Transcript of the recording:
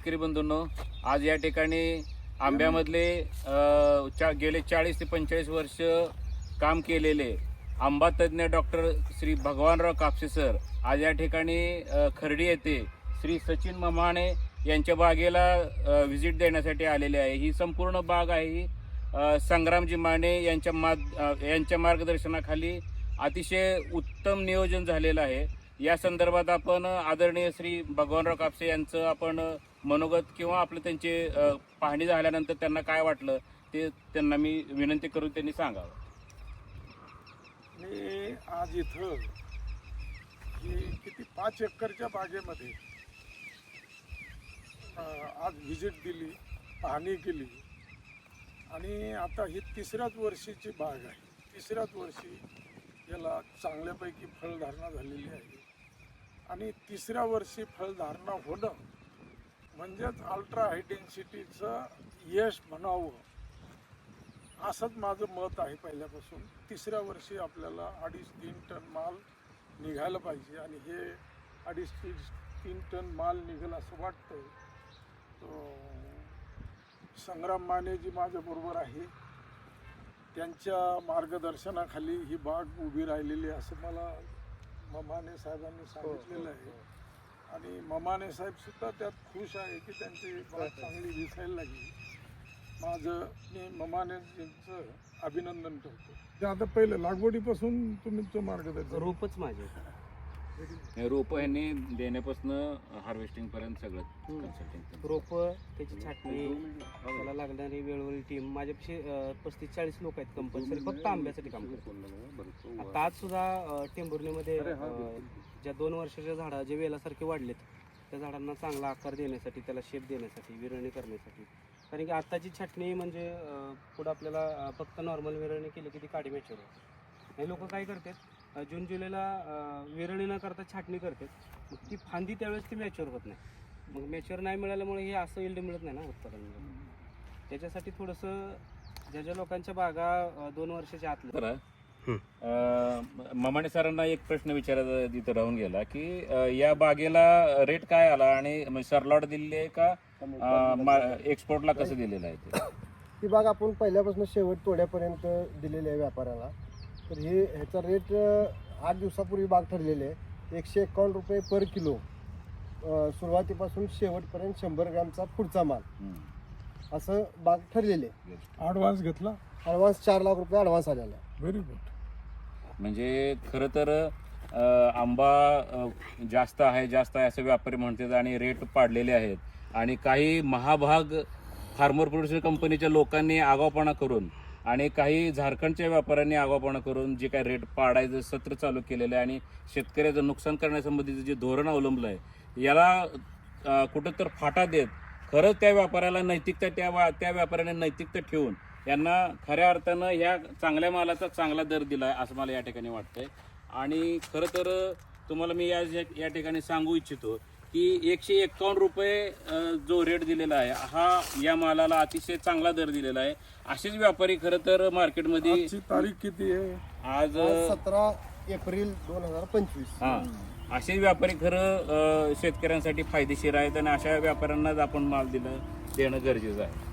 शेतकरी बंधूंनो आज या ठिकाणी आंब्यामधले चा गेले चाळीस ते पंचेचाळीस वर्ष काम केलेले आंबा तज्ज्ञ डॉक्टर श्री भगवानराव कापसे सर आज या ठिकाणी खर्डी येथे श्री सचिन ममाणे यांच्या बागेला व्हिजिट देण्यासाठी आलेले आहे. ही संपूर्ण बाग आहे ही संग्रामजी माने यांच्या माग यांच्या मार्गदर्शनाखाली अतिशय उत्तम नियोजन झालेलं आहे. या संदर्भात आपण आदरणीय श्री भगवानराव कापसे यांचं आपण मनोगत किंवा आपलं त्यांचे पाहणी झाल्यानंतर त्यांना काय वाटलं ते त्यांना मी विनंती करून त्यांनी सांगावं. मी आज इथं की किती पाच एकरच्या बागेमध्ये आज व्हिजिट दिली पाहणी केली. आणि आता ही तिसऱ्याच वर्षीची बाग आहे. तिसऱ्याच वर्षी याला चांगल्यापैकी फळधारणा झालेली आहे. आणि तिसऱ्या वर्षी फळधारणा होणं म्हणजेच अल्ट्रा हाय डेन्सिटीचं यश म्हणावं असंच माझं मत आहे पहिल्यापासून. तिसऱ्या वर्षी आपल्याला अडीच तीन टन माल निघायला पाहिजे आणि हे अडीच तीन तीन टन माल निघेल असं वाटतंय. तो संग्राम माने जी माझ्याबरोबर आहे त्यांच्या मार्गदर्शनाखाली ही बाग उभी राहिलेली आहे असं मला ममाने साहेबांनी सांगितलेलं आहे. आणि ममाने साहेब सुद्धा त्यात खुश आहे की त्यांची बाग चांगली दिसायला लागली. माझं मी ममानेजींचं अभिनंदन करतो. ते आता पहिलं लागवडीपासून तुमचं मार्गदर्शन रोपच माझे. रोप यांनी देण्यापासून हार्वेस्टिंग पर्यंत सगळं. कन्सल्टिंग रोप त्याची छाटणी त्याला लागणारी वेळोवेळी टीम माझ्यापेक्षा पस्तीस चाळीस लोक आहेत कंपल्सरी फक्त आंब्यासाठी काम करतात. आता आज सुद्धा टेंभुर्णीमध्ये ज्या दोन वर्षाच्या झाडा जे वेलासारखे वाढलेत त्या झाडांना चांगला आकार देण्यासाठी त्याला शेप देण्यासाठी विरळणी करण्यासाठी. कारण की आत्ताची छाटणी म्हणजे पुढं आपल्याला फक्त नॉर्मल विरळणी केली की ती काडी मॅच्युअर होते. हे लोक काय करतात जून जुलैला अं, विरळणी न करता छाटणी करतात मग ती फांदी त्यावेळेस ती मॅच्युअर होत नाही. मग मॅच्युअर नाही मिळाल्यामुळे हे असं इल्ड मिळत नाही ना उत्पादन. त्याच्यासाठी थोडंसं ज्या ज्या लोकांच्या बागा दोन वर्षाच्या आतल्या. करा ममाने सरांना एक प्रश्न विचारायचा तिथं राहून गेला की या बागेला रेट काय आला आणि म्हणजे सरलॉट दिलेली आहे का एक्सपोर्टला कसं दिलेलं आहे ते? बाग आपण पहिल्यापासून शेवट तोड्यापर्यंत दिलेली आहे व्यापाऱ्याला तर हे ह्याचा रेट आठ दिवसापूर्वी बाग ठरलेली आहे. एकशे एकावन्न रुपये पर किलो अं, सुरुवातीपासून शेवटपर्यंत शंभर ग्रॅमचा पुढचा माल. असं बाग ठरलेले आहे. ॲडव्हान्स घेतला? ॲडव्हान्स चार लाख रुपये ॲडव्हान्स आलेला आहे. व्हेरी गुड म्हणजे खरं तर अ, आंबा अ, जास्त आहे जास्त आहे असं व्यापारी म्हणतात आणि रेट पाडलेले आहेत. आणि काही महाभाग फार्मर प्रोड्युसर कंपनीच्या लोकांनी आगावपणा करून आणि काही झारखंडच्या व्यापाऱ्यांनी आगावपणा करून जे काही रेट पाडायचं सत्र चालू केलेलं आहे आणि शेतकऱ्याचं नुकसान करण्यासंबंधीचं जे धोरण अवलंबलं आहे याला अ, कुठं तर फाटा देत खरंच त्या व्यापाऱ्याला नैतिकता त्या वा- त्या व्यापाऱ्याने नैतिकता ठेवून यांना खऱ्या अर्थानं ह्या चांगल्या मालाचा चांगला दर दिला आहे असं मला या ठिकाणी वाटतंय आणि खरं तर तुम्हाला मी या या ठिकाणी सांगू इच्छितो की एकशे एक्कावन्न रुपये अ, जो रेट दिलेला आहे हा या मालाला अतिशय चांगला दर दिलेला आहे. असेच व्यापारी खरं तर मार्केटमध्ये आजची तारीख किती आहे? आज सतरा एप्रिल दोन हजार पंचवीस. हा. असे व्यापारी खरं अ, शेतकऱ्यांसाठी फायदेशीर आहेत आणि अशा व्यापाऱ्यांनाच आपण माल दिलं देणं गरजेचं आहे.